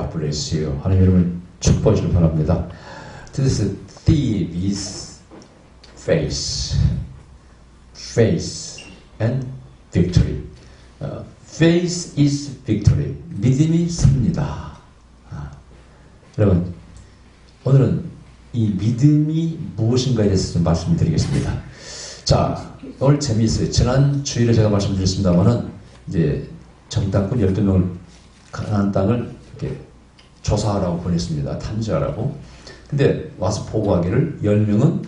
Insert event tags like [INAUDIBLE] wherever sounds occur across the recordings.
God bless you. 하나님 여러분 축복해 주시길 바랍니다. This thief is faith. Faith and victory. 어, faith is victory. 믿음이 섭니다. 아, 여러분, 오늘은 이 믿음이 무엇인가에 대해서 좀 말씀드리겠습니다. 자, 오늘 재미있어요. 지난 주일에 제가 말씀드렸습니다만은 이제 정당권 12명을 가난한 땅을 이렇게 조사하라고 보냈습니다. 탐지하라고. 근데 와서 보고하기를 10명은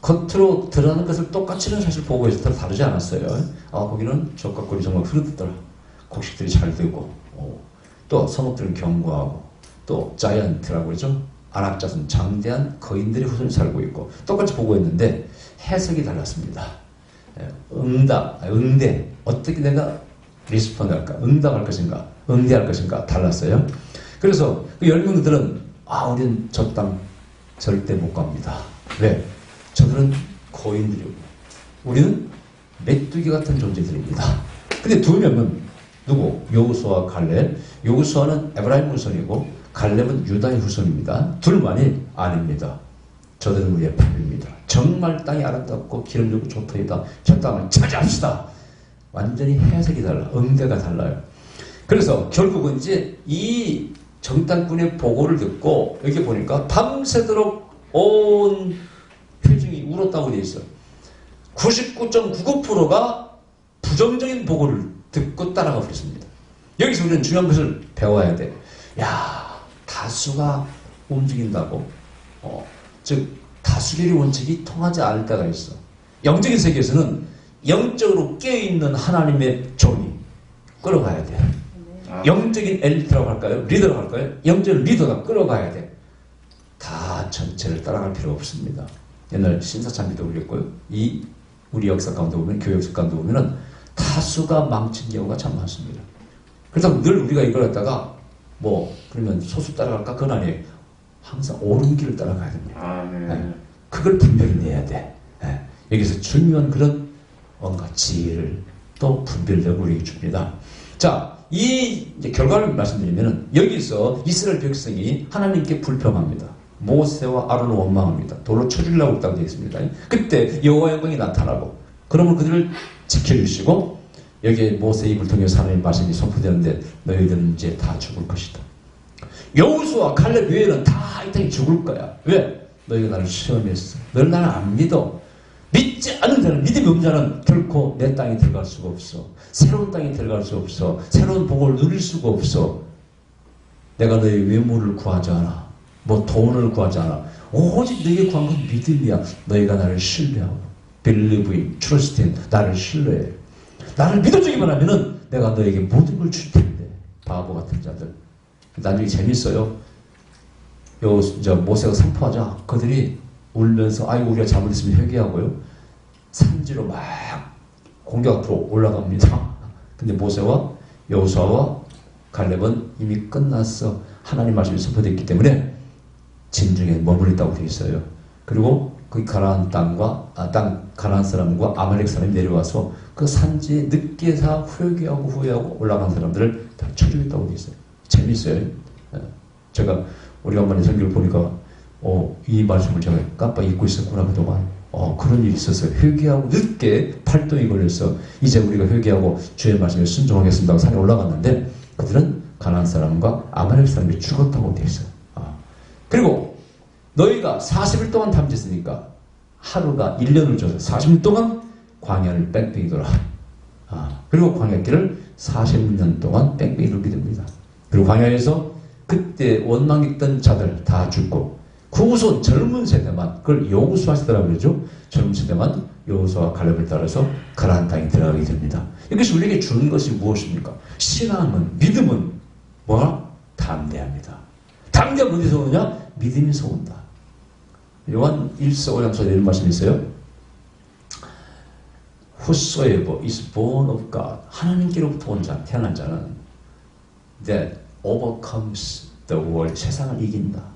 겉으로 드러나는 것을 똑같이는 사실 보고해서 다 다르지 않았어요. 아, 거기는 적각골이 정말 흐르더라. 곡식들이 잘 되고, 어, 또 성읍들은 견고하고, 또 자이언트라고 그러죠. 안악자손, 장대한 거인들의 후손이 살고 있고, 똑같이 보고했는데 해석이 달랐습니다. 예, 응답, 아, 응대, 어떻게 내가 리스폰드 할까? 응답할 것인가? 응대할 것인가? 달랐어요. 그래서 그 열명들은, 아, 우린 저땅 절대 못 갑니다. 왜? 저들은 거인들이고 우리는 메뚜기 같은 존재들입니다. 근데 두 명은 누구? 여우수와 갈렙. 여우수와는 에브라임 후손이고 갈렙은 유다의 후손입니다. 둘만이 아닙니다. 저들은 우리의 밥입니다. 정말 땅이 아름답고 기름지고 좋더이다. 저 땅을 차지합시다. 완전히 해석이 달라. 응대가 달라요. 그래서 결국은 이제 이 정당군의 보고를 듣고 여기 보니까 밤새도록 온 표정이 울었다고 되어 있어요. 99.99%가 부정적인 보고를 듣고 따라가 버렸습니다. 여기서 우리는 중요한 것을 배워야 돼. 야, 다수가 움직인다고. 어, 즉, 다수결의 원칙이 통하지 않을 때가 있어. 영적인 세계에서는 영적으로 깨어있는 하나님의 종이 끌어가야 돼. 영적인 엘리트라고 할까요? 리더라고 할까요? 영적인 리더가 끌어가야 돼. 다 전체를 따라갈 필요 없습니다. 옛날 신사참비도 그랬고요. 이 우리 역사 가운데 보면 교회 역사 가운데 보면은 다수가 망친 경우가 참 많습니다. 그래서 늘 우리가 이걸 갖다가 뭐 그러면 소수 따라갈까 그건 아니에요. 항상 옳은 길을 따라가야 됩니다. 아, 네. 네. 그걸 분별을 내야 돼. 예. 여기서 중요한 그런 뭔가 지혜를 또 분별력을 우리에게 줍니다. 자, 이 결과를 말씀드리면은 여기서 이스라엘 백성이 하나님께 불평합니다. 모세와 아론을 원망합니다. 돌로 쳐주려고 했다고 되어 있습니다. 그때 여호와 영광이 나타나고 그러면 그들을 지켜주시고 여기에 모세 입을 통해서 하나님 말씀이 선포되는데 너희들은 이제 다 죽을 것이다. 여우수와 칼렙 외에는 다 이 땅에 죽을 거야. 왜? 너희가 나를 시험했어. 너를 나를 안 믿어. 믿지 않는 자는 믿음이 없는 자는 결코 내 땅에 들어갈 수가 없어. 새로운 땅에 들어갈 수 없어. 새로운 복을 누릴 수가 없어. 내가 너의 외모를 구하지 않아. 뭐 돈을 구하지 않아. 오직 너에게 구한 건 믿음이야. 너희가 나를 신뢰하고. believe, trust in. 나를 신뢰해. 나를 믿어주기만 하면은 내가 너에게 모든 걸 줄 텐데. 바보 같은 자들. 나중에 재밌어요. 요, 저, 모세가 선포하자. 그들이 울면서, 아이고, 우리가 잘못했으면 회개하고요. 산지로 막 공격 앞으로 올라갑니다. [LAUGHS] 근데 모세와 여호수아와 갈렙은 이미 끝났어. 하나님 말씀이 선포됐기 때문에 진중에 머무르다고 되어 있어요. 그리고 그 가나안 땅과 아, 땅 가나안 사람과 아말렉 사람이 내려와서 그 산지에 늦게 사 회개하고 후회하고 올라간 사람들을 다 쳐주겠다고 되어 있어요. 재밌어요. 예. 제가 우리 어머니 설교를 보니까 어, 이 말씀을 제가 깜빡 잊고 있었구나 그동안. 어, 그런 일이 있었어요. 회개하고 늦게 팔도에 걸려서 이제 우리가 회개하고 주의 말씀에 순종하겠습니다. 산에 올라갔는데 그들은 가나안 사람과 아말렉 사람이 죽었다고 되어 있어요. 아. 그리고 너희가 40일 동안 탐지했으니까 하루가 1년을 줘서 40일 동안 광야를 뺑뺑이 돌아. 아. 그리고 광야길을 40년 동안 뺑뺑이 돌게 됩니다. 그리고 광야에서 그때 원망했던 자들 다 죽고 구우손 젊은 세대만 그걸 여우수하시더라고 그러죠. 젊은 세대만 여우수와 갈렙을 따라서 가나안 땅에 들어가게 됩니다. 이것이 우리에게 주는 것이 무엇입니까? 신앙은 믿음은 뭐야? 담대합니다. 담대함 어디서 오느냐? 믿음에서 온다. 요한 1서 5장소에 이런 말씀이 있어요. Whosoever is born of God 하나님께로부터 온 자, 태어난 자는 that overcomes the world 세상을 이긴다.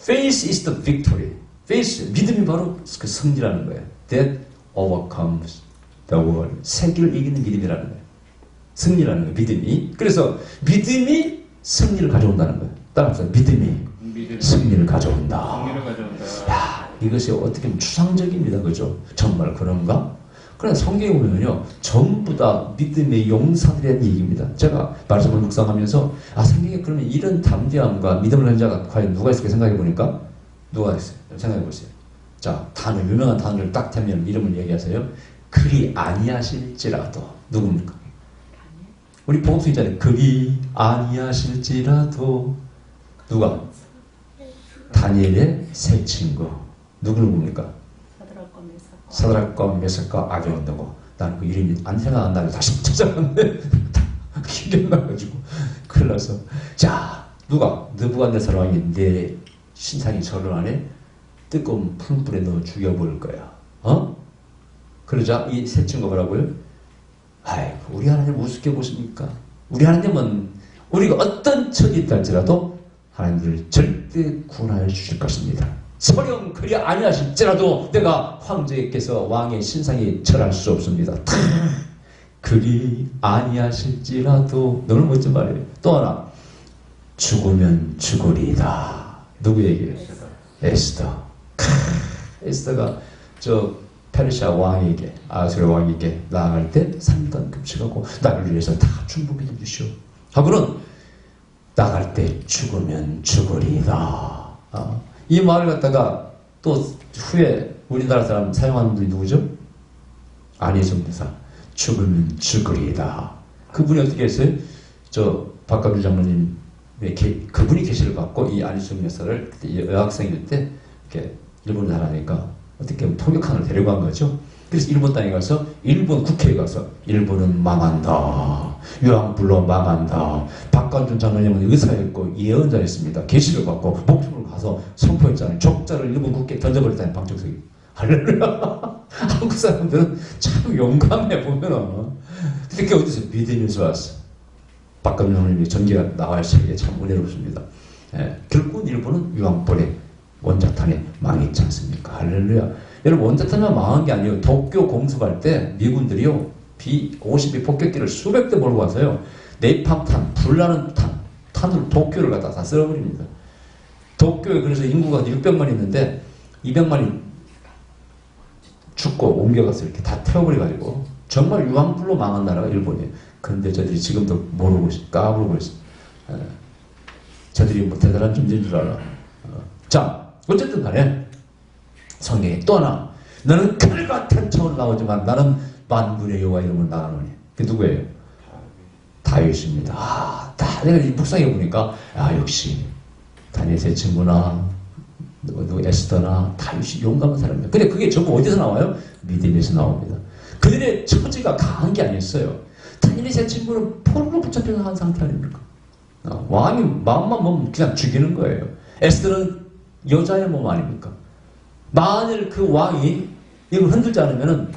Faith is the victory. Faith 믿음이 바로 그 승리라는 거예요. That overcomes the world 세계를 이기는 믿음이라는 거예요. 승리라는 거예요. 믿음이. 그래서 믿음이 승리를 가져온다는 거예요. 따라서 믿음이 믿음이 승리를 가져온다. 승리를 가져온다. 야, 이것이 어떻게 보면 추상적입니다. 그죠? 정말 그런가? 그러나 성경에 보면요, 전부 다 믿음의 용사들의 얘기입니다. 제가 말씀을 묵상하면서, 아, 성경에 그러면 이런 담대함과 믿음을 가진 자가 과연 누가 있을까 생각해 보니까, 누가 있어요? 생각해 보세요. 자, 단어, 유명한 단어를 딱 대면 이름을 얘기하세요. 그리 아니하실지라도, 누굽니까? 우리 복음서 있잖아요. 그리 아니하실지라도, 누가? 다니엘의 새 친구. 누구를 봅니까? 사드락과 메삭과 아벤노고 나는 그 이름이 안 생각난다고 다시 찾아봤는데 기억이 [LAUGHS] 안 나가지고 큰일 나서 자 누가 느부갓네살 왕이 내 신상이 절을 안에 뜨거운 풀불에 넣어 죽여버릴 거야 어? 그러자 이세 친구가 뭐라고요? 아이고 우리 하나님 우습게 보십니까? 우리 하나님은 우리가 어떤 적이 있다 할지라도 하나님을 절대 구원하여 주실 것입니다. 설령 그리 아니하실지라도 내가 황제께서 왕의 신상에 절할 수 없습니다. 탁! 그리 아니하실지라도 너무 멋진 말이에요. 또 하나 죽으면 죽으리이다. 누구 얘기예요? 에스더. 크, 에스더가 저 페르시아 왕에게 아수르 왕에게 나아갈 때 삼단 급식하고 나를 위해서 다 충분히 주시오. 하고는 나갈 때 죽으면 죽으리이다. 아, 이 말을 갖다가 또 후에 우리나라 사람 사용하는 분이 누구죠? 안희정 대사. 죽으면 죽으리이다. 그분이 어떻게 했어요? 저 박가주 장로님의 계- 그분이 계시를 받고 이 안희정 여사를 여학생일 때 이렇게 일본 나라니까 어떻게 보면 통역한을 데려간 거죠. 그래서 일본 땅에 가서 일본 국회에 가서 일본은 망한다. 유황불로 망한다. 박관준 장로님은 의사였고 예언자였습니다. 계시를 받고 목숨을 가서 선포했잖아요. 적자를 일본 국회에 던져버렸다는 방청석이. 할렐루야. [LAUGHS] 한국 사람들은 참 용감해 보면은. 근데 그게 어디서 믿으면서 왔어. 박관준 장로님의 전기가 나와야 세계에 참 은혜롭습니다. 예, 결국은 일본은 유황불에 원자탄에 망했지 않습니까? 할렐루야. 여러분 원자탄만 망한 게 아니에요. 도쿄 공습할 때 미군들이요 B-52 폭격기를 수백 대 몰고 와서요 네팜탄, 불나는 탄, 탄으로 도쿄를 갖다 다 쓸어버립니다. 도쿄에 그래서 인구가 600만 있는데 200만이 죽고 옮겨가서 이렇게 다 태워버려가지고 정말 유황불로 망한 나라가 일본이에요. 그런데 저들이 지금도 모르고 있어, 까부르고 있어. 예. 저들이 뭐 대단한 존재인 줄 알아. 어. 자, 어쨌든 간에 성경에 또 하나 너는 칼 같은 청으로 나오지만 나는 만군의 여호와 이름을 나가노니 그 누구예요? 다윗입니다. 아, 다 내가 이 묵상해 보니까 아 역시 다니엘의 친구나 누구, 에스더나 다윗이 용감한 사람입니다. 근데 그게 전부 어디서 나와요? 믿음에서 나옵니다. 그들의 처지가 강한 게 아니었어요. 다니엘의 세 친구는 포로로 붙잡혀 한 상태 아닙니까? 어, 왕이 마음만 먹으면 그냥 죽이는 거예요. 에스더는 여자의 몸 아닙니까? 만일 그 왕이 이걸 흔들지 않으면은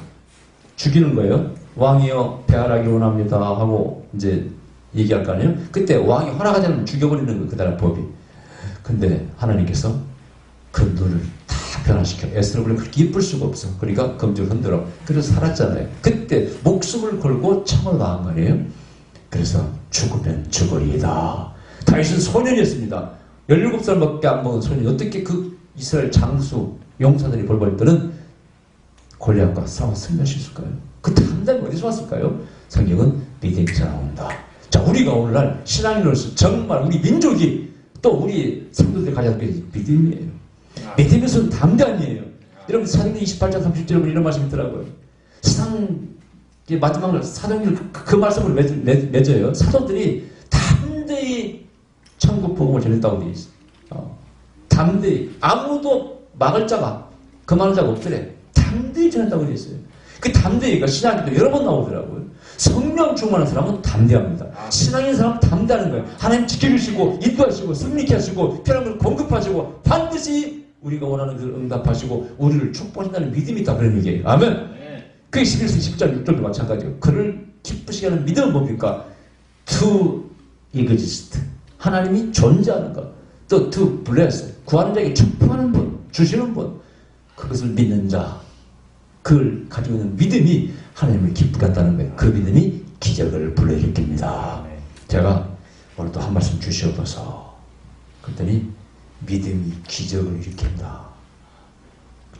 죽이는 거예요. 왕이요 배하라기 원합니다 하고 이제 얘기할 거 아니에요. 그때 왕이 허락하지 않으면 죽여버리는 거 그다음 법이. 근데 하나님께서 그 눈을 다 변화시켜. 에스더를 그렇게 이쁠 수가 없어. 그러니까 검지를 흔들어. 그래서 살았잖아요. 그때 목숨을 걸고 청을 당한 거 아니에요. 그래서 죽으면 죽으리이다. 다윗은 소년이었습니다. 17살밖에 안 먹은 소년이 어떻게 그 이스라엘 장수 용사들이 벌벌들은 골리앗과 싸워 승리할 수 있을까요? 그 담당이 어디서 왔을까요? 성경은 믿음에서 나온다. 자, 우리가 오늘날 신앙인으로서 정말 우리 민족이 또 우리 성도들이 가져야 할게 믿음이에요. 믿음에서는 담대함이에요. 여러분 사도행 28장 30절 보면 이런 말씀이 있더라고요. 세상 이제 마지막으로 사도행을 그, 그 말씀을 맺, 맺, 맺어요. 사도들이 담대히 천국 복음을 전했다고 되어 있어. 어. 담대히 아무도 막을 자가 그만할 자가 없더래. 담대히 전했다고 되어 있어요. 그 담대히가 신학에도 여러 번 나오더라고요. 성령 충만한 사람은 담대합니다. 신앙인 사람은 담대하는 거예요. 하나님 지켜주시고 인도하시고 승리케 하시고 필요한 걸 공급하시고 반드시 우리가 원하는 것을 응답하시고 우리를 축복하신다는 믿음이 있다 그런 얘기예요. 아멘. 네. 그게 11세 10장 6절도 마찬가지예요. 그를 기쁘시게 하는 믿음은 뭡니까? To exist. 하나님이 존재하는 것. 또 to bless. 구하는 자에게 축복하는 분, 주시는 분. 그것을 믿는 자. 그걸 가지고 있는 믿음이 하나님을 기쁘게 한다는 거예요. 그 믿음이 기적을 불러일으킵니다. 네. 제가 오늘 또한 말씀 주시옵소서. 그랬더니 믿음이 기적을 일으킨다.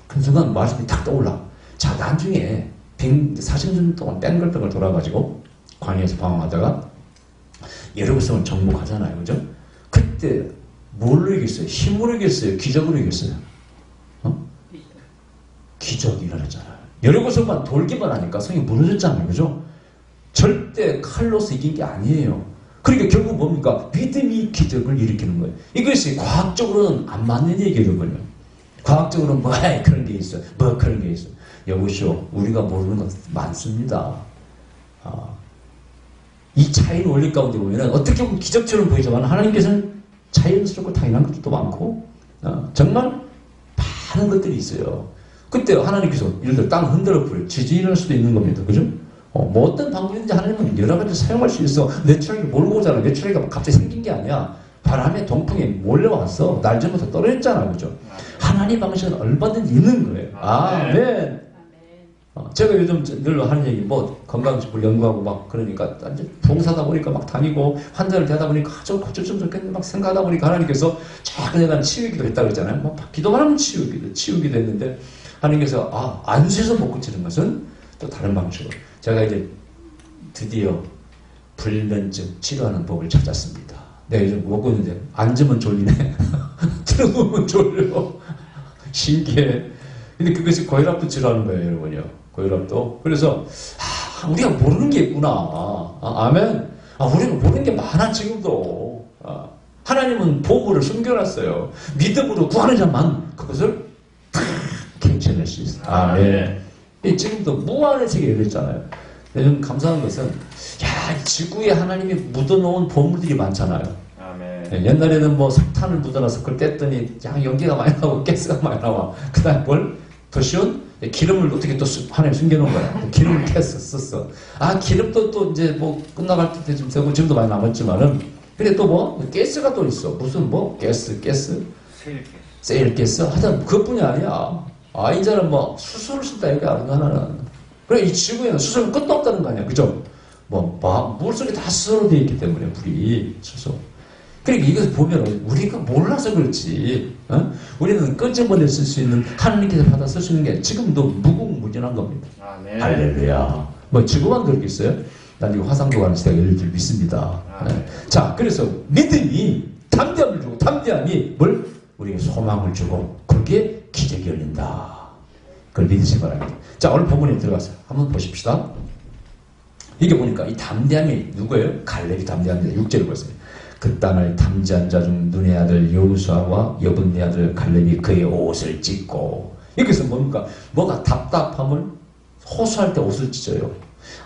그 순간 말씀이 탁 떠올라. 자, 나중에 40년 동안 뺑글뺑글 돌아가지고 관에서 방황하다가 예루살렘을 정복하잖아요. 그죠? 그때 뭘로 이겼어요? 힘으로 이겼어요? 기적으로 이겼어요? 어? 기적이 일어났잖아요. 여러 곳을만 돌기만 하니까 성이 무너졌잖아요. 그죠? 절대 칼로서 이긴 게 아니에요. 그러니까 결국 뭡니까? 믿음이 기적을 일으키는 거예요. 이것이 과학적으로는 안 맞는 얘기거든요. 과학적으로는 [LAUGHS] 뭐 그런 게 있어. 뭐 그런 게 있어. 여보시오. 우리가 모르는 것 많습니다. 아, 이 차이는 원리 가운데 보면 어떻게 보면 기적처럼 보이지만 하나님께서는 자연스럽고 당연한 것도 많고 어, 정말 많은 것들이 있어요. 그때 하나님께서 예를 들어 땅 흔들어 버려 지진이 날 수도 있는 겁니다. 그죠? 어, 뭐 어떤 방법인지 하나님은 여러 가지 사용할 수 있어. 내 철학이 모르고 오잖아. 내 철학이 갑자기 생긴 게 아니야. 바람에 동풍에 몰려왔어. 날 전부터 떨어졌잖아. 그죠? 하나님 방식은 얼마든지 있는 거예요. 아멘. 아멘. 어, 제가 요즘 늘 하는 얘기, 뭐, 건강식을 연구하고 막 그러니까, 이제 봉사다 보니까 막 다니고, 환자를 대하다 보니까, 아, 저 어쩔 좀 좋겠는데 막 생각하다 보니까 하나님께서 자꾸 내가 치유기도 했다 그랬잖아요. 뭐, 기도만 하면 치유기도, 치유기도 했는데, 하나님께서, 아, 안수에서 못 고치는 것은 또 다른 방식으로. 제가 이제 드디어 불면증 치료하는 법을 찾았습니다. 내가 요즘 먹고 있는데, 앉으면 졸리네. [LAUGHS] 들어보면 졸려. 신기해. 근데 그것이 고혈압도 치료하는 거예요, 여러분요. 고혈압도. 그래서, 아, 우리가 모르는 게 있구나. 아, 아멘. 아, 우리가 모르는 게 많아, 지금도. 아, 하나님은 보물을 숨겨놨어요. 믿음으로 구하는 자만 그것을 탁 캐쳐낼 수 있어요. 아멘. 이 지금도 무한의 세계 열렸잖아요. 좀 감사한 것은, 야, 이 지구에 하나님이 묻어놓은 보물들이 많잖아요. 아멘. 네, 옛날에는 뭐 석탄을 묻어놔서 그걸 뗐더니 야 연기가 많이 나고 가스가 많이 나와. 그 다음 뭘? 더 쉬운? 네, 기름을 어떻게 또 수- 하나님 숨겨놓은 거야. 기름을 [LAUGHS] 깼었었어. 아 기름도 또 이제 뭐 끝나갈 때쯤 되고 지금도 많이 남았지만은 근데 또 뭐? 가스가 또 있어. 무슨 뭐? 가스, 가스? 세일게. 세일 가스? 하여튼 그것뿐이 아니야. 아 이제는 뭐 수소를 쓴다 이거 아닌가 나는. 그래 이 지구에는 수소는 끝도 없다는 거 아니야. 그죠? 뭐 마- 물속에 다 수소로 되어 있기 때문에 물이 수소. 그러니까 이것을 보면 우리가 몰라서 그렇지. 어? 우리는 끈적머리 쓸수 있는 하나님께서 받아 쓸 수 있는 게 지금도 무궁무진한 겁니다. 아멘. 할렐루야. 뭐 지구만 그렇겠어요? 난 이거 화상도 가는 시대가 열릴 줄 믿습니다. 아, 네. 자, 그래서 믿음이 담대함을 주고 담대함이 뭘? 우리에게 소망을 주고 그게 기적이 열린다. 그걸 믿으시기 바랍니다. 자, 오늘 본문에 들어가서 한번 보십시다. 이게 보니까 이 담대함이 누구예요? 갈렙이 담대합니다. 6절을 보세요. 그 땅을 탐지한 자 중 눈의 아들 여우수아와 여분의 아들 갈렙이 그의 옷을 찢고 여기서 뭡니까? 뭐가 답답함을 호소할 때 옷을 찢어요.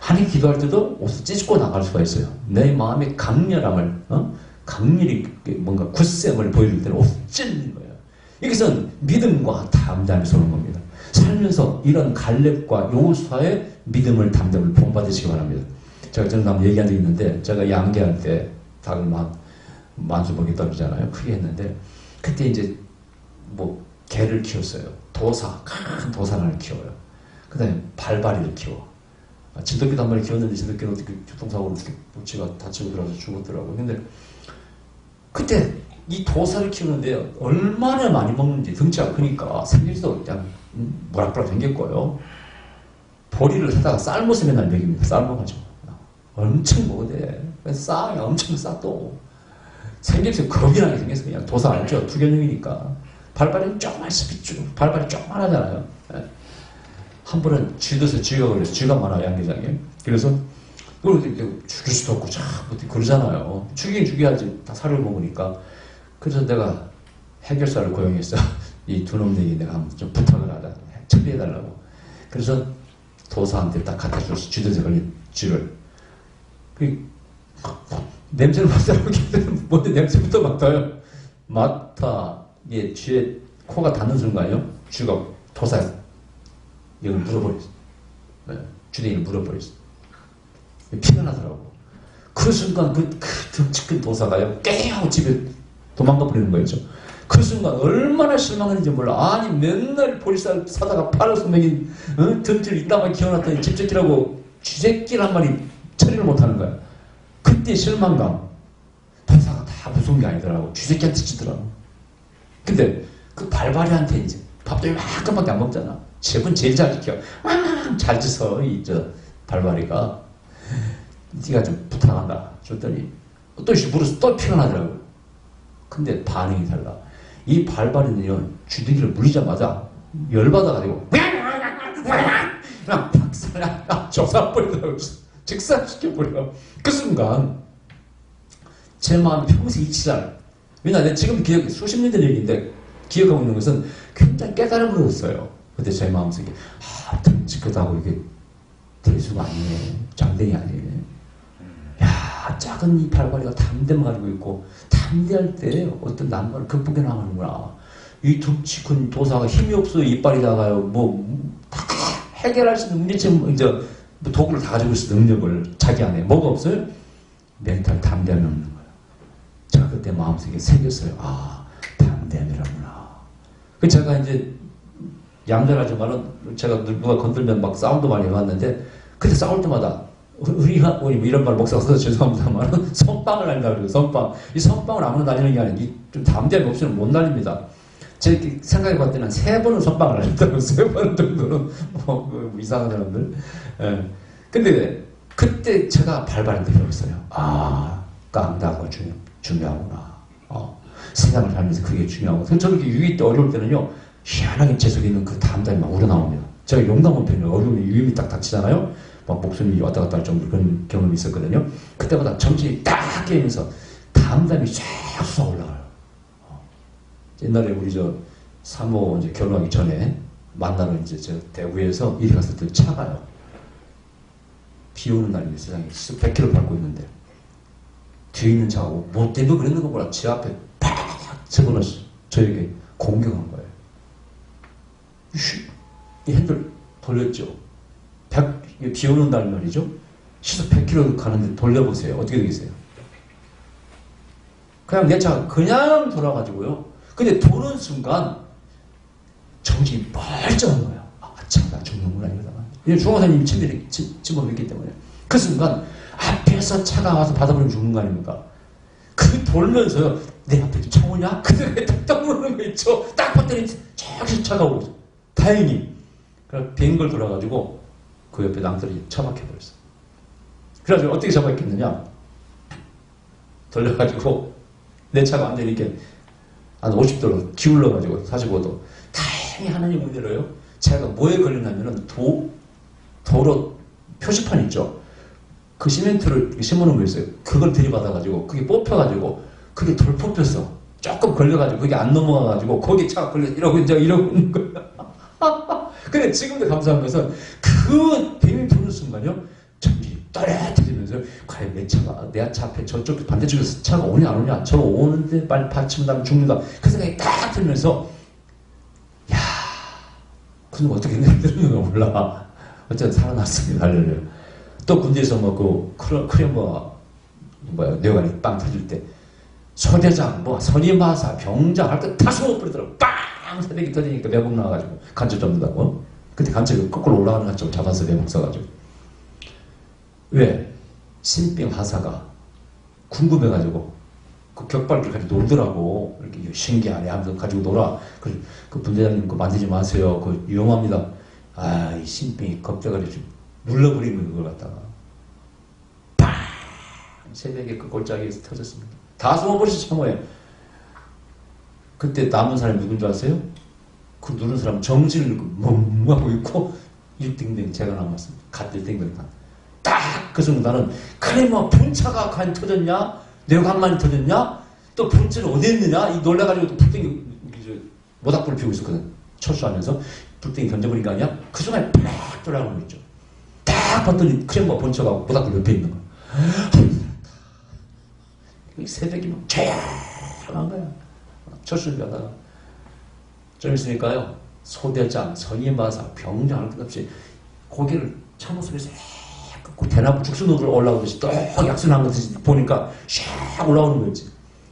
하나님 기도할 때도 옷을 찢고 나갈 수가 있어요. 내 마음의 강렬함을 어? 강렬히 뭔가 굳셈을 보여줄 때는 옷을 찢는 거예요. 여기서는 믿음과 담대함이 쏘는 겁니다. 살면서 이런 갈렙과 요수아의 믿음을 담대함을 본받으시기 바랍니다. 제가 전에 한번 얘기한 적이 있는데 제가 양계할 때 닭을 만 만수 먹이 떨어지잖아요. 크게 했는데 그때 이제 뭐 개를 키웠어요. 도사 큰 도사를 키워요. 그 다음에 발발이를 키워. 아, 진돗개도 한 마리 키웠는데 진돗개는 어떻게 교통사고로 어떻게 부치가 다치고 들어서 죽었더라고요. 근데 그때 이 도사를 키우는데 얼마나 많이 먹는지 덩치가 크니까 생길도 그냥 음, 모락모락 생겼고요. 보리를 사다가 삶아서 맨날 먹입니다. 삶아가지고. 엄청 먹어대. 쌀이 엄청 싸도. 생김새 겁이 나게 생겼어. 그냥 도사 알죠? 투견용이니까. 발발이 조금만 스피쭈. 발발이 조그만하잖아요. 예. 한 번은 쥐도서 쥐가 걸려서 쥐가 많아요, 양계장에. 그래서 그걸 죽일 수도 없고 참 어떻게 그러잖아요. 죽이긴 죽여야지 다 살을 먹으니까. 그래서 내가 해결사를 고용했어. [LAUGHS] 이두 놈들이 내가 한번 좀 부탁을 하다. 처리해달라고. 그래서 도사한테 딱 갖다 줬어. 쥐도서 걸린 쥐를. 그 냄새를 맡아보기 먼저 [LAUGHS] 냄새부터 맡아요. 맡아 이게 쥐의 코가 닿는 순간요. 쥐가 도사에 이걸 물어버렸어. 네, 주댕이를 물어버렸어. 피가 나더라고. 그 순간 그, 그 덩치 큰 도사가요. 깨하고 집에 도망가 버리는 거였죠. 그 순간 얼마나 실망했는지 몰라. 아니 맨날 보리쌀 사다가 팔아서 먹인 어? 덩치를 이따만 키워놨더니 집새끼라고 한 마리 처리를 못하는 거야. 그때 실망감. 판사가 다 무서운 게 아니더라고. 쥐새끼한테 치더라고. 근데 그 발발이한테 이제 밥도 이만큼밖에 안 먹잖아. 제분 제일 잘 지켜. 잘 짖어, 이, 저, 발발이가. 네가 좀 부탁한다. 줬더니 또 물어서 또 피곤하더라고요. 근데 반응이 달라. 이 발발이는요, 주둥이를 물리자마자 열받아가지고, 그냥 박살나, 조사버리더라고요. 직사시켜버려. 그 순간, 제 마음이 평생 잊히지 않아요. 왜냐, 내가 지금 기억, 수십 년 전 얘기인데, 기억하고 있는 것은 굉장히 깨달음으로 었어요 그때 제 마음속에, 아, 듬직하다고 이게 대수가 아니네. 장땡이 아니네. 야, 작은 이 발발이가 담대만 가지고 있고, 담대할 때 어떤 난관을 극복해 나가는구나. 이 듬직한 도사가 힘이 없어 이빨이다가요, 뭐, 다 해결할 수 있는 문제점, 이제, 뭐 도구를 다 가지고 있어, 능력을. 자기 안에. 뭐가 없어요? 멘탈 담대함이 없는 거예요. 제가 그때 마음속에 새겼어요. 아, 담대함이라구나. 그 제가 이제, 얌전하지만은, 제가 누가 건들면 막 싸움도 많이 해봤는데, 그때 싸울 때마다, 우리, 우리 이런 말 목사가 써서 죄송합니다만, [LAUGHS] 선빵을 한다 그래요, 선빵. 이 선빵을 아무나 날리는 게 아니라, 이좀 담대함이 없으면 못 날립니다. 제 생각해 봤을 때는 세 번은 선빵을 날렸다고, [LAUGHS] 세 번 정도는, 뭐, 그 이상한 사람들. 예. 근데, 그때 제가 발발한테 배웠어요. 아, 깡다가 중, 중요하구나. 어, 세상을 살면서 그게 중요하고. 그래서 저렇게 유기 때 어려울 때는요, 희한하게 제 속에 있는 그 담담이 막 우러나옵니다. 제가 용담한 편이에요. 어려움이 유임이 딱 닥치잖아요. 막 목숨이 왔다 갔다 할 정도로 그런 경험이 있었거든요. 그때마다 정신이 딱 깨면서 담담이 쫙 솟아 올라가요. 어. 옛날에 우리 저 사모 이제 결혼하기 전에 만나러 이제 저 대구에서 이리 갔을 때 차가요. 비 오는 날인데 세상에 100km 밟고 있는데 뒤에 있는 차가 뭐 때문에 그랬는 거 몰라. 제 앞에 팍 집어넣었어. 저에게 공격한 거예요. 슈, 이 핸들 돌렸죠. 100, 비 오는 날 말이죠. 시속 100km 가는데 돌려보세요. 어떻게 되겠어요? 그냥 내 차가 그냥 돌아가지고요. 근데 도는 순간 정신이 멀쩡한 거예요. 아, 참, 나 죽는구나, 이러다가. 이 중앙사님이 침대를 집어넣기 때문에. 그 순간 앞에서 차가 와서 받아버리면 죽는 거 아닙니까? 그 돌면서요, 내 앞에 차 오냐? 그 생각에 딱딱 모르는 거 있죠? 딱 봤더니 저기 차가 오고. 다행히. 그래서 뱅걸 돌아가지고 그 옆에 낭떠러지 처박혀버렸어. 그래가지고 어떻게 처박혔느냐? 돌려가지고 내 차가 완전히 이렇게 한 50도로 기울러가지고 45도. 다행히 하나님 은혜로요. 제가 뭐에 걸렸냐면은 도, 도로 표지판 있죠? 그 시멘트를 심어놓은 거 있어요. 그걸 들이받아가지고 그게 뽑혀가지고 그게 돌 뽑혔어. 조금 걸려가지고 그게 안 넘어가가지고 거기 차가 걸려 이러고 이제 이러고 있는 거야. [LAUGHS] 근데 지금도 감사한 것은 그 뱀이 도는 순간요. 정신이 또렷해지면서 과연 내 차가 내 차 앞에 저쪽 반대쪽에서 차가 오냐 안 오냐 저 오는데 빨리 받치면 나면 죽는다. 그 생각이 딱 들면서 야 그럼 어떻게 거 몰라. 어쨌든 살아났습니다. 할렐루야. 또 군대에서 뭐그 크레 뭐 뭐야 뇌관이 빵 터질 때 소대장 뭐 선임마사 병장 할 거다 쏘아버리더라고 빵 새내기 터지니까 매복 나와가지고 간첩 잡는다고. 그때 간첩이 거꾸로 올라가는 간첩 잡아서 매복 써가지고. 왜? 신병 하사가 궁금해가지고 그 격발을 가지고 놀더라고. 이렇게 신기하네 하면서 가지고 놀아. 그, 그 분대장님 그거 만들지 마세요. 그 위험합니다. 아 이 신병이 겁대가지고 눌러버리는 걸 갖다가. 빵 새벽에 그 골짜기에서 터졌습니다. 다 숨어버리시 참호에 그때 남은 사람이 누군 줄 아세요? 그 누른 사람 정신을 멍하고 있고 일등등 제가 남았습니다. 갓들 땡땡 딱그 순간 나는 그래 뭐 분차가 간 터졌냐? 내관만이 터졌냐? 또 분차는 어디 있느냐? 이 놀라가지고 또 불땡이 모닥불을 피우고 있었거든. 철수하면서 불땡이 던져버린 거 아니야? 그 순간에 팍 돌아가는 거 있죠. 딱 봤더니 크렘버 본처가 모닥불 옆에 있는 거야. 새벽이 막 조용한 거야. 철수하다가 좀 있으니까요. 소대장, 선임마사, 병장 할것 없이 고개를 참호 속에서 그 대나무 죽순으로 올라오듯이 또 약순한 듯이 보니까 샥 올라오는 거 있지.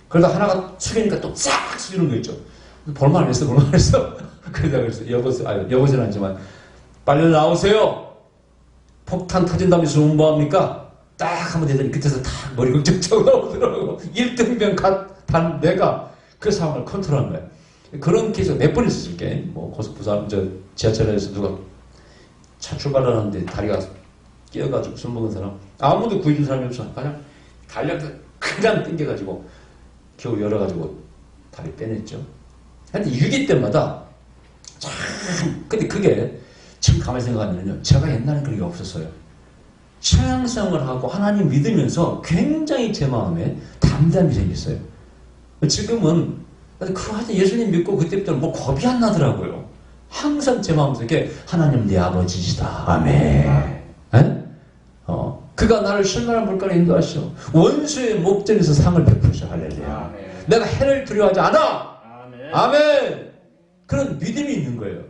그러다 하나가 숙이니까 또 싹 숙이는 거 있죠. 볼만 했어, 볼만 했어. [LAUGHS] 그러다 그랬어. 여보세요, 아니, 여보세요는 아니지만, 빨리 나오세요! 폭탄 터진 다음에 숨은 뭐합니까? 딱 한번 되더니 그때서 탁 머리 긁적적 나오더라고. 1등병 간 내가 그 상황을 컨트롤한 거야. 그런 케이스가 몇 번 있었을 게, 뭐, 고속부산, 저, 지하철에서 누가 차 출발하는데 다리가 끼어가지고 술 먹은 사람, 아무도 구해준 사람이 없어. 그냥 달려서 그냥 땡겨가지고 겨우 열어가지고 다리 빼냈죠. 하여튼 6기 때마다 참, 근데 그게 지금 가만히 생각하면요. 제가 옛날에 그런 게 없었어요. 신앙생활을 하고 하나님 믿으면서 굉장히 제 마음에 담담이 생겼어요. 지금은 그 하여튼 예수님 믿고 그때부터는 뭐 겁이 안 나더라고요. 항상 제 마음속에 하나님 내 아버지시다. 아멘. 에? 어, 그가 나를 신랄한 물가로 인도하시오. 원수의 목전에서 상을 베푸셔. 할렐루야. 아멘. 내가 해를 두려워하지 않아. 아멘. 아멘. 그런 믿음이 있는 거예요.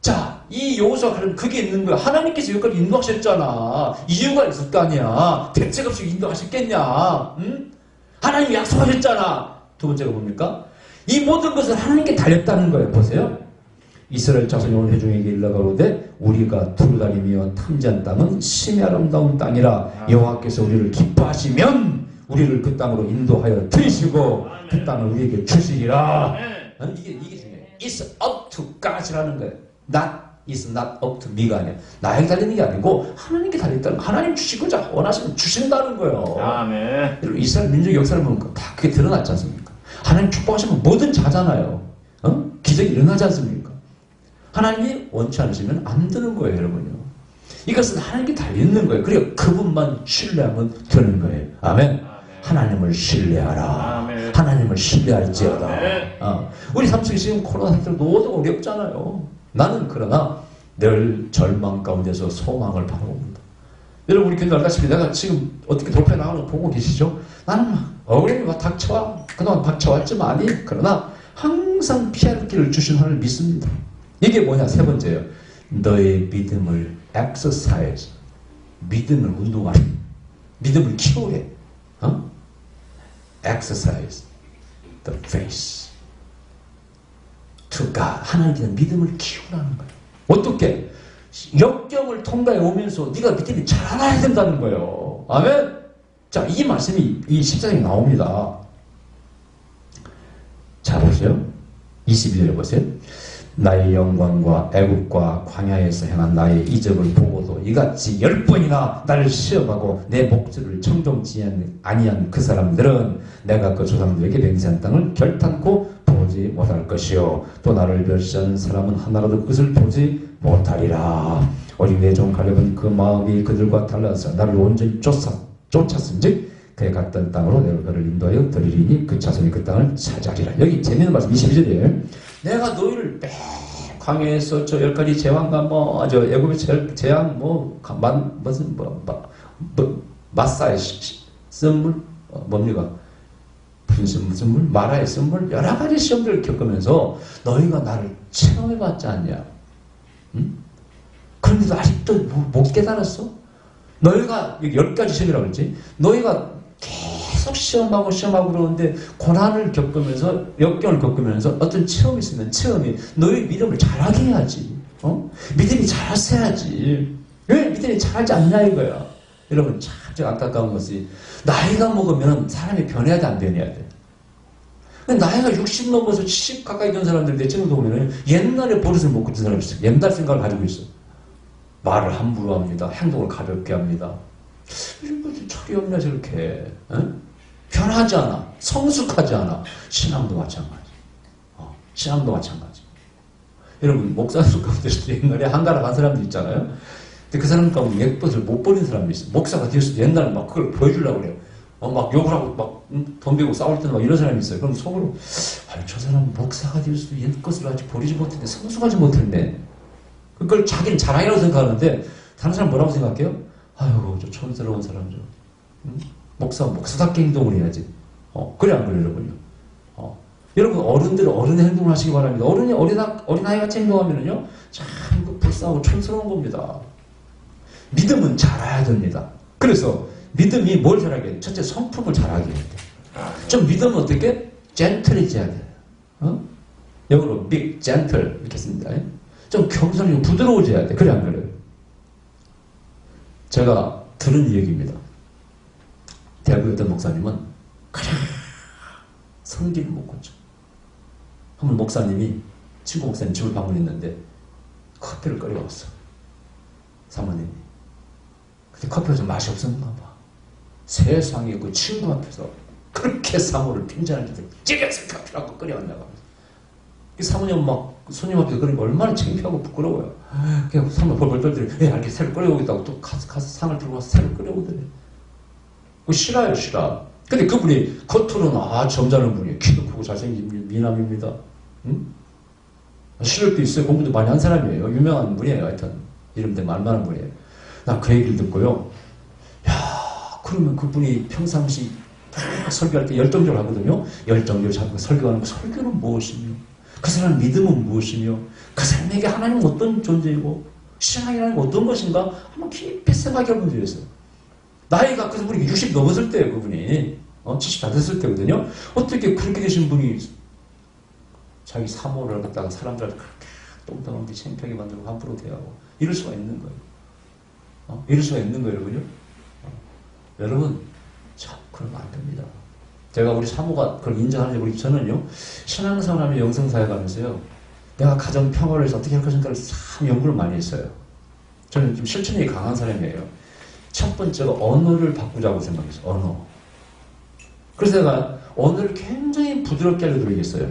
자, 이 요소가 그럼 그게 있는 거야. 하나님께서 여기까지 인도하셨잖아. 이유가 있을 거 아니야. 대책 없이 인도하셨겠냐. 응? 하나님이 약속하셨잖아. 두 번째가 뭡니까? 이 모든 것은 하나님께 달렸다는 거예요. 보세요. 이스라엘 자손이 온 회중에게 일러가로되 우리가 두루다니며 탐지한 땅은 심히 아름다운 땅이라 여호와께서 우리를 기뻐하시면 우리를 그 땅으로 인도하여 들이시고 그 땅을 우리에게 주시리라. 나는 이게 이게 중요해. It's up to God이라는 거예요. Not is not up to me가 아니야. 나에게 달리는 게 아니고 하나님께 달렸다는 거. 하나님 주시고자 원하시면 주신다는 거예요. 아멘. 여러분 이스라엘 민족 역사를 보면 다 그게 드러났지 않습니까? 하나님 축복하시면 뭐든 자잖아요. 어? 기적이 일어나지 않습니까? 하나님이 원치 않으시면 안 되는 거예요, 여러분요. 이것은 하나님께 달려있는 거예요. 그리고 그분만 신뢰하면 되는 거예요. 아멘. 하나님을 신뢰하라. 아멘. 하나님을 신뢰할지어다. 어. 우리 삶 속에 지금 코로나 상태로 너무 어렵잖아요. 나는 그러나 늘 절망 가운데서 소망을 바라봅니다. 여러분 우리 교회 알다시피 내가 지금 어떻게 돌파해 나가는 거 보고 계시죠? 나는 막 어려움이 막 닥쳐와 그동안 닥쳐왔지만이 그러나 항상 피할 길을 주신 하나님을 믿습니다. 이게 뭐냐 세 번째예요. 너의 믿음을 exercise 믿음을 운동하라. 믿음을 키워해. 어? exercise the faith to God. 하나님께 믿음을 키우라는 거예요. 어떻게? 역경을 통과해 오면서 네가 믿음이 자라나야 된다는 거예요. 아멘? 자, 이 말씀이 이 14장에 나옵니다. 자, 보세요. 22절에 보세요. 나의 영광과 애국과 광야에서 행한 나의 이적을 보고도 이같이 열 번이나 나를 시험하고 내 목줄을 청종치 아니한 그 사람들은 내가 그 조상들에게 맹세한 땅을 결탄코 보지 못할 것이요. 또 나를 멸시하는 사람은 하나라도 끝을 보지 못하리라. 어린 내종 갈렙은 그 마음이 그들과 달라서 나를 온전히 쫓아, 쫓았은즉 그에 갔던 땅으로 내가 그를 인도하여 드리리니 그 자손이 그 땅을 차지하리라. 여기 재미있는 말씀 22절이에요. 내가 너희를 매 광야에서 저 열 가지 제왕과 뭐 저 애굽의 제- 재앙 뭐 만 무슨 뭐, 뭐, 뭐 마사의 쓴물? 어, 뭡니까 무슨 무슨 물 마라의 쓴물 여러 가지 시험들을 겪으면서 너희가 나를 체험해봤지 않냐? 응? 그런데도 아직도 뭐- 못 깨달았어? 너희가 열 가지 시험이라고 그랬지? 너희가 계속 시험하고 시험하고 그러는데 고난을 겪으면서 역경을 겪으면서 어떤 체험이 있으면 체험이 너희 믿음을 잘하게 해야지. 어? 믿음이 자랐어야지. 왜 믿음이 잘하지 않냐 이거야. 여러분 참좀 안타까운 것이 나이가 먹으면 사람이 변해야 돼 안 변해야 돼. 나이가 60 넘어서 70 가까이 된 사람들 내 친구도 보면 옛날에 버릇을 못 고친 사람이 있어. 옛날 생각을 가지고 있어. 말을 함부로 합니다. 행동을 가볍게 합니다. 이런 철이 없냐 저렇게 어? 변하지 않아 성숙하지 않아 신앙도 마찬가지 어, 신앙도 마찬가지 여러분 목사님 가운데서도 옛날에 한가락 한 사람들 있잖아요 근데 그 사람 가운데 옛것을 못 버린 사람이 있어 목사가 때 옛날에 막 그걸 보여주려고 그래요 어, 막 욕을 하고 막 음, 덤비고 싸울 때는 막 이런 사람이 있어요 그럼 속으로 아유 저 사람 목사가 때 옛것을 아직 버리지 못했네 성숙하지 못했네 그걸 자기는 자랑이라고 생각하는데 다른 사람 뭐라고 생각해요? 아유, 저 촌스러운 사람 좀. 응? 목사, 목사답게 행동을 해야지. 어, 그래, 안 그래, 여러분요? 어. 여러분, 어른들은 어른의 행동을 하시기 바랍니다. 어른이 어린아, 어린아이 같이 행동하면은요, 참, 그 불쌍하고 촌스러운 겁니다. 믿음은 자라야 됩니다. 그래서, 믿음이 뭘 자라게 해? 첫째, 성품을 자라게 해야 돼. 좀 믿음은 어떻게? 젠틀해져야 돼. 어? 영어로 big, gentle 이렇게 씁니다. 예? 좀 겸손하고 부드러워져야 돼. 그래 안 그래요? 제가 들은 얘기입니다. 대구의 어떤 목사님은 그냥 성기를 못 고쳐. 한번 목사님이 친구 목사님 집을 방문했는데 커피를 끓여왔어. 사모님이. 근데 커피가 좀 맛이 없었나 봐. 세상에 그 친구 앞에서 그렇게 사모를 핀잔을 주고 찌개서 커피라고 하면서. 이 사모님 막 손님 앞에서 그러니까 얼마나 창피하고 부끄러워요. 그냥 사모 벌벌 떨더니 예, 알겠 새로 끓여오겠다고 또 가서, 가서 상을 들고 와서 새로 끓여오더래. 그 싫어요, 싫어. 근데 그분이 겉으로는 아 점잖은 분이에요. 키도 크고 잘생긴 미남입니다. 응? 실력도 있어요. 공부도 많이 한 사람이에요. 유명한 분이에요. 하여튼 이름도 말만한 분이에요. 나 그 얘기를 듣고요. 야, 그러면 그분이 평상시 막 설교할 때 열정적으로 하거든요. 열정적으로 자꾸 설교하는 그 설교는 무엇이며 그 사람 믿음은 무엇이며 그 사람에게 하나님은 어떤 존재이고 신앙이라는 건 어떤 것인가 한번 깊이 생각해 본 적이 있어요. 나이가 그 분이 60 넘었을 때예요, 그분이. 어, 70 다 됐을 때거든요. 어떻게 그렇게 되신 분이 자기 사모를 갖다가 사람들한테 그렇게 똥덩어리 창피하게 만들고 함부로 대하고 이럴 수가 있는 거예요. 어? 이럴 수가 있는 거예요, 여러분요. 어. 여러분, 참, 그러면 안 됩니다. 제가 우리 사모가 그걸 인정하는지 우리 저는요, 신앙생활하면 영성사회 가면서요, 내가 가정 평화를 위해서 어떻게 할 것인가를 참 연구를 많이 했어요. 저는 좀 실천력이 강한 사람이에요. 첫 번째가 언어를 바꾸자고 생각했어요. 언어. 그래서 내가 언어를 굉장히 부드럽게 하려고 노력했어요.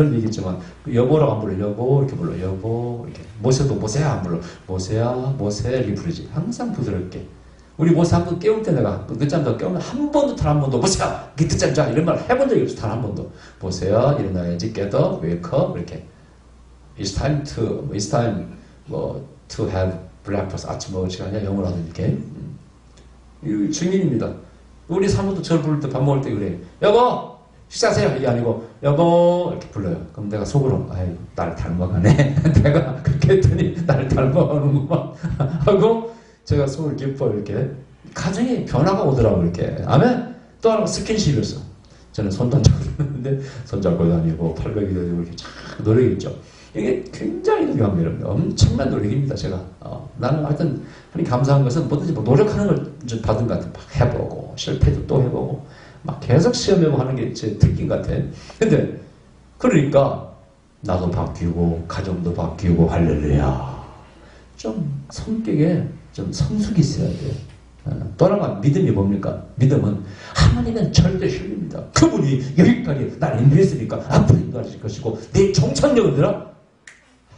저는 얘기했지만 그 여보라고 안 불러 여보 이렇게 불러. 여보 이렇게. 모세도 모세야 안 불러. 모세야 모세 이렇게 부르지. 항상 부드럽게. 우리 모세 한 번 깨울 때 내가 그 늦잠 자 깨우면 한 번도 단 한 번도 모세야 이렇게 늦잠 자. 이런 말 해본 적이 없어 단 한 번도. 모세야 일어나야지 깨더 up 이렇게. It's time to it's time 뭐 to have breakfast 아침 먹을 시간이야 하는 이렇게. 음. 이 증인입니다. 우리 사모도 저를 부를 때 밥 먹을 때 그래. 여보 식사하세요. 이게 아니고 여보 이렇게 불러요. 그럼 내가 속으로 아이 나를 닮아가네. [LAUGHS] 내가 그렇게 했더니 나를 닮아가는구만. [LAUGHS] 하고 제가 속을 기뻐 이렇게. 가정에 변화가 오더라고 이렇게. 아멘. 또 하나 스킨십이었어. 저는 손도 잡고 있는데 손잡고 다니고 팔베기도 되고 이렇게 쫙 노력했죠. 이게 굉장히 노력합니다 여러분. 엄청난 노력입니다 제가. 어, 나는 하여튼 하나님 감사한 것은 뭐든지 뭐 노력하는 걸 받은 것 같아 막 해보고 실패도 또 해보고 막 계속 시험해보고 하는 게 제 특기인 것 같아 근데 그러니까 나도 바뀌고 가정도 바뀌고 할렐루야 좀 성격에 좀 성숙이 있어야 돼. 어, 또 하나가 믿음이 뭡니까? 믿음은 하나님은 절대 실립니다. 그분이 여기까지 날 인도했으니까 앞으로 인도하실 것이고 내 정착력은 들어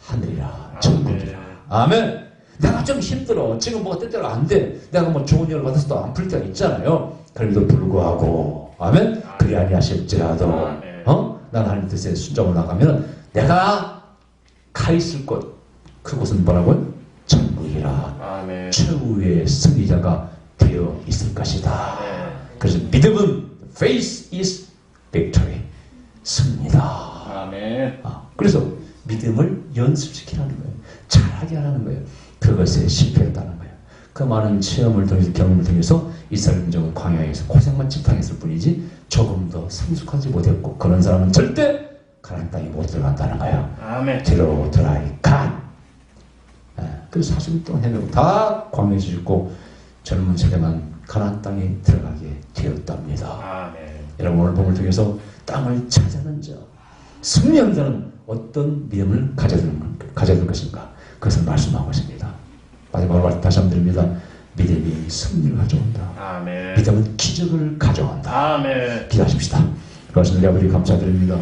하늘이라 천국이라. 아멘. 내가 좀 힘들어. 지금 뭐가 때때로 안 돼. 내가 뭐 좋은 일을 받아서도 안 풀 때가 있잖아요. 그럼에도 불구하고 아멘. 그리 아니하실지라도 아멘. 어? 난 하나님 뜻에 순종을 나가면 내가 가 있을 곳 그곳은 뭐라고요? 천국이라 아멘. 최후의 승리자가 되어 있을 것이다. 네. 그래서 믿음은 faith is victory 승리다. 아멘. 아, 그래서 믿음을 연습시키라는 거예요. 잘하게 하라는 거예요. 그것에 실패했다는 거예요. 그 많은 체험을 통해서 경험을 통해서 이스라엘 민족은 광야에서 고생만 집당했을 뿐이지 조금 더 성숙하지 못했고 그런 사람은 절대 가나안 땅에 못 들어간다는 거예요. 아멘. 간. 예, 그래서 40일 동안 헤매고 다 광야에서 죽고 젊은 세대만 가나안 땅에 들어가게 되었답니다. 아멘. 여러분 오늘 본을 통해서 땅을 찾아는 자, 승리하는 자는 어떤 믿음을 가져야 되는 가져야 것인가? 그것을 말씀하고 있습니다. 마지막으로 말- 다시 한번 드립니다. 믿음이 승리를 가져온다. 아멘. 믿음은 기적을 가져온다. 아멘. 기도하십시다. 그것을 우리 아버지 감사드립니다.